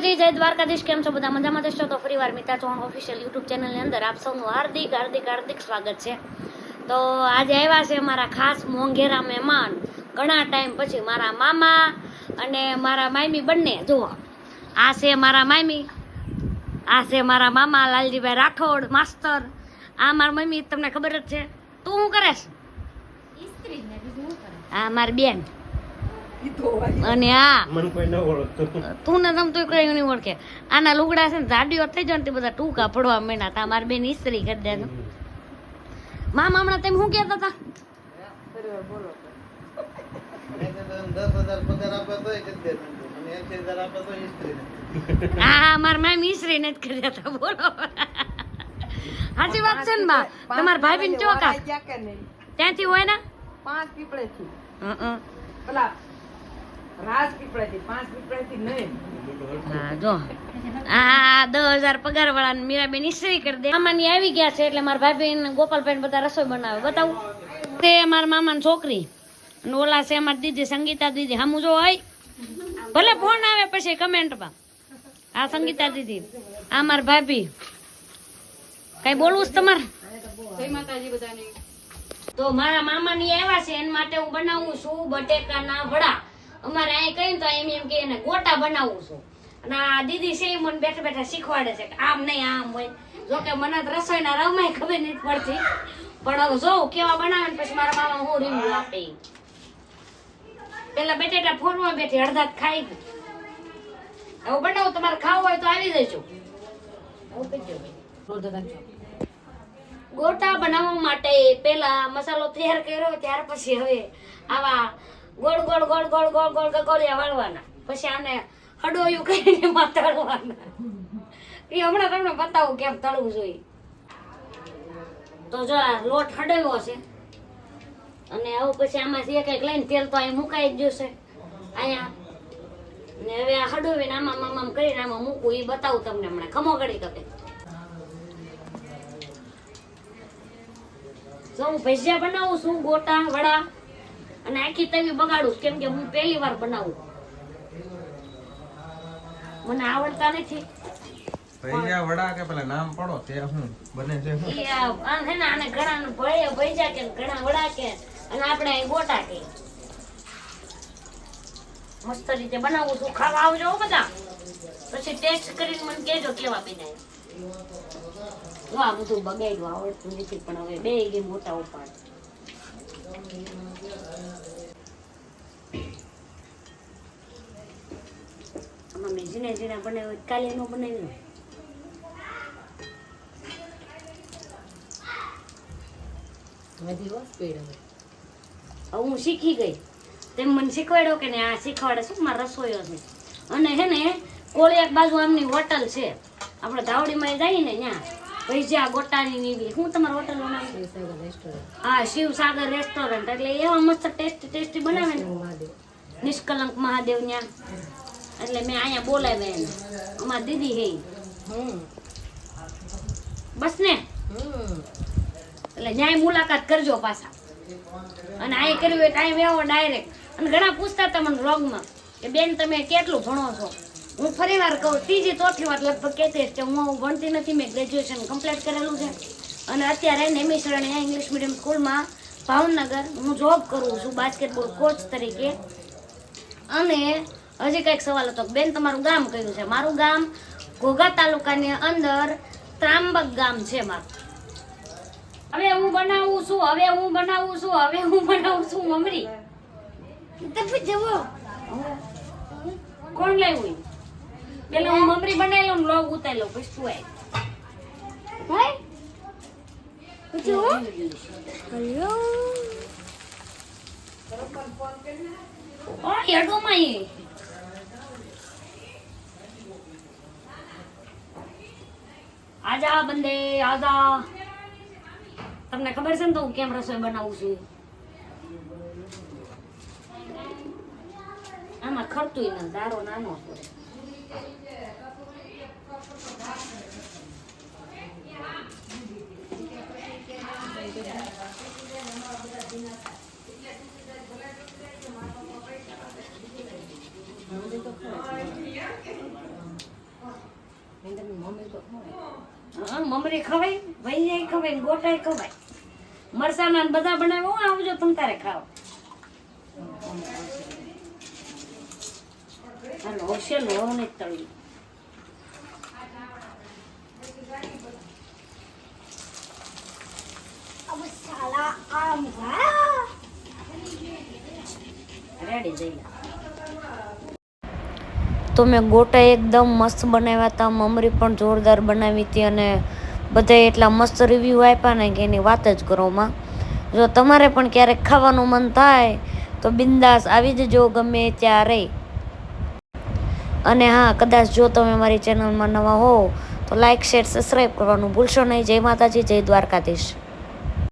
માતાજી જય દ્વારકાધીશ કેમ છો બધા? મજામાં જશો તો ફરીવાર મિતા ચૌહાણ ઓફિશિયલ યુટ્યુબ ચેનલની અંદર આપ સૌનું હાર્દિક હાર્દિક હાર્દિક સ્વાગત છે. તો આજે આવ્યા છે મારા ખાસ મોંઘેરા મહેમાન. ઘણા ટાઈમ પછી મારા મામા અને મારા માયમી બંને. જુઓ. આ છે મારા માયમી આ છે મારા મામા લાલજીભાઈ રાઠોડ માસ્તર. આ મારા મમ્મી તમને ખબર જ છે. તું શું કરેશ? આ મારી બેન. અને આ તું ને તમ તો કઈ નહીં ઓળખે. આના લુગડા છે ને જાડીઓ થઈ જાય ને તે બધા ટૂંકા પડવા મેના તા. મારી બેન ઇસ્ત્રી કરી દે મામા હમણાં તમે શું કહેતા હતા હા હા મારા મામી ઇસ્ત્રી નથી કર્યા હતા બોલો. સાચી વાત છે ને બા? તમારા ભાઈ બેન ચોકા ત્યાંથી હોય ને? પાંચ પીપળે થી પેલા હં. હા જો. આ દસ હજાર પગાર વાળા મીરાબેન ઇસ્ત્રી કરી દે. મામાની આવી ગયા છે એટલે મારા ભાઈ બેન ગોપાલભાઈ બધા રસોઈ બનાવે. બતાવું. તે મારા મામાની છોકરી. અને ઓલા છે અમારી દીદી સંગીતા દીદી. હમું જો હોય. ભલે ફોન આવે પછી કમેન્ટમાં. આ સંગીતા દીદી. આ મારા ભાભી. કઈ બોલવું છે તમારે? તો મારા મામાની આવ્યા છે એના માટે હું બનાવું છું બટેકાના વડા. અમારે અહીં કઈ તો એમ એમ કે એને ગોટા બનાવું છું. અને આ દીદી છે મને બેઠા બેઠા શીખવાડે છે કે આમ નહીં, આમ હોય. જો કે મને રસોઈના રમાય ખબર નથી પડતી. પણ હવે જોઉં કેવા બનાવે પછી મારા મામા હું રીંગું આપે. પેલા બટેટા ફોનમાં બેઠી, અડધા ખાઈ ગઈ. હવે બનાવું, તમારે ખાવું હોય તો આવી જજો. ગોટા બનાવવા માટે પેલા મસાલો તૈયાર કર્યો, ત્યાર પછી હવે આવા ગોળ ગોળ ગોળ ગોળ ગોળ ગોળ ગોળિયા વાળવાના. પછી આને હડોયું કરીને એમાં તળવાના એ હમણાં તમને બતાવું કેમ તળવું જોઈએ. તો જો આ લોટ હડાવ્યો છે, અને આવું પછી આમાંથી એક એક લઈને તેલ તો અહીં મુકાઈ જ જશે. અહીંયા. ને હવે આ હડોવીને આમાં, આમ આમ કરીને આમાં મૂકવું એ બતાવું તમને હમણાં. ખમો કરી તકે. જો હું ભજીયા બનાવું છું, ગોટા, વડા અને આખી તવી બગાડું કેમ કે હું પહેલી વાર બનાવું. મને આવડતા નથી. ભૈયા વડા કે પેલા નામ પડો તે હું બને છે શું આ આ છે ને આને ઘણા ભળે ભજીયા કે ઘણા વડા કે અને આપણે અહીં ગોટા કે. મસ્ત રીતે બનાવું છું. ખાવા આવજો બધા. પછી ટેસ્ટ કરીને મને કહેજો કેવા બન્યા વાહ બધું બગાડ્યું આવડતું નથી પણ હવે બે ગેમ મોટા ઉપાડ આમાં મેં ઝીણા ઝીણા બનાવ્યું કાલે નો બનાવ્યું હવે હું શીખી ગઈ. તેમ મને શીખવાડ્યો કે ને આ શીખવાડે શું? મારા રસોઈઓ છે. અને હે ને કોળિયાક બાજુ આમની હોટલ છે. આપણે ધાવડીમાં જઈએ ને ત્યાં. ભજીયા ગોટાની ની હું તમારા હોટલનું નામ હા શિવસાગર રેસ્ટોરન્ટ એટલે એવા મસ્ત ટેસ્ટી ટેસ્ટી બનાવે ને. નિષ્કલંક મહાદેવ ત્યાં. એટલે મેં અહીંયા બોલાવ્યા એને. અમારી દીદી હે બસ ને? એટલે ન્યાય મુલાકાત કરજો પાછા. અને આ કર્યું હોય ટાઈમ એવો ડાયરેક્ટ અને ઘણા પૂછતા હતા મને વ્લોગમાં કે બેન તમે કેટલું ભણો છો? હું ફરી વાર કહું, ત્રીજી ચોથી વાર લગભગ કહેતી કે હું ભણતી નથી, મેં ગ્રેજ્યુએશન કમ્પ્લીટ કરેલું છે. અને અત્યારે નેમિશરણી ઇંગ્લિશ મીડિયમ સ્કૂલમાં ભાવનગર હું જોબ કરું છું બાસ્કેટબોલ કોચ તરીકે. અને હજી કંઈક સવાલ હતો, બેન તમારું ગામ કયું છે? મારું ગામ ઘોઘા તાલુકાની અંદર ત્રાંબક ગામ છે મારું. હવે હું બનાવું છું, હવે હું બનાવું છું, હવે હું બનાવું છું, મમરી. તમે જવો કોણ લાવ્યું? પેલા હું? મમરી બનાવી લઉં લોગ ઉતારી લઉં પછી તું આય પછી હું? હેલો? ઓ હેડોમાં ઈ આજા બંદે આજા. તમને ખબર છે ને તો હું કેમ રસોઈ બનાવું છું? આમાં ખરતું નથી દારો નાનો છે હા મમરી ખવાય ભૈયા ખવાય ને ખવાય. મરસાના બધા બનાવે હું આવજો તમ તારે ખાવ. હોશિયાર હોવ ને તળી. તો મેં ગોટા એકદમ મસ્ત બનાવ્યા હતા. મમરી પણ જોરદાર બનાવી હતી અને બધાએ એટલા મસ્ત રિવ્યૂ આપ્યા ને કે એની વાત જ કરોમાં જો તમારે પણ ક્યારેક ખાવાનું મન થાય તો બિંદાસ આવી જજો ગમે ત્યારે અને હા, કદાચ જો તમે મારી ચેનલમાં નવા હો તો લાઇક શેર સબસ્ક્રાઈબ કરવાનું ભૂલશો નહીં. જય માતાજી, જય દ્વારકાધીશ.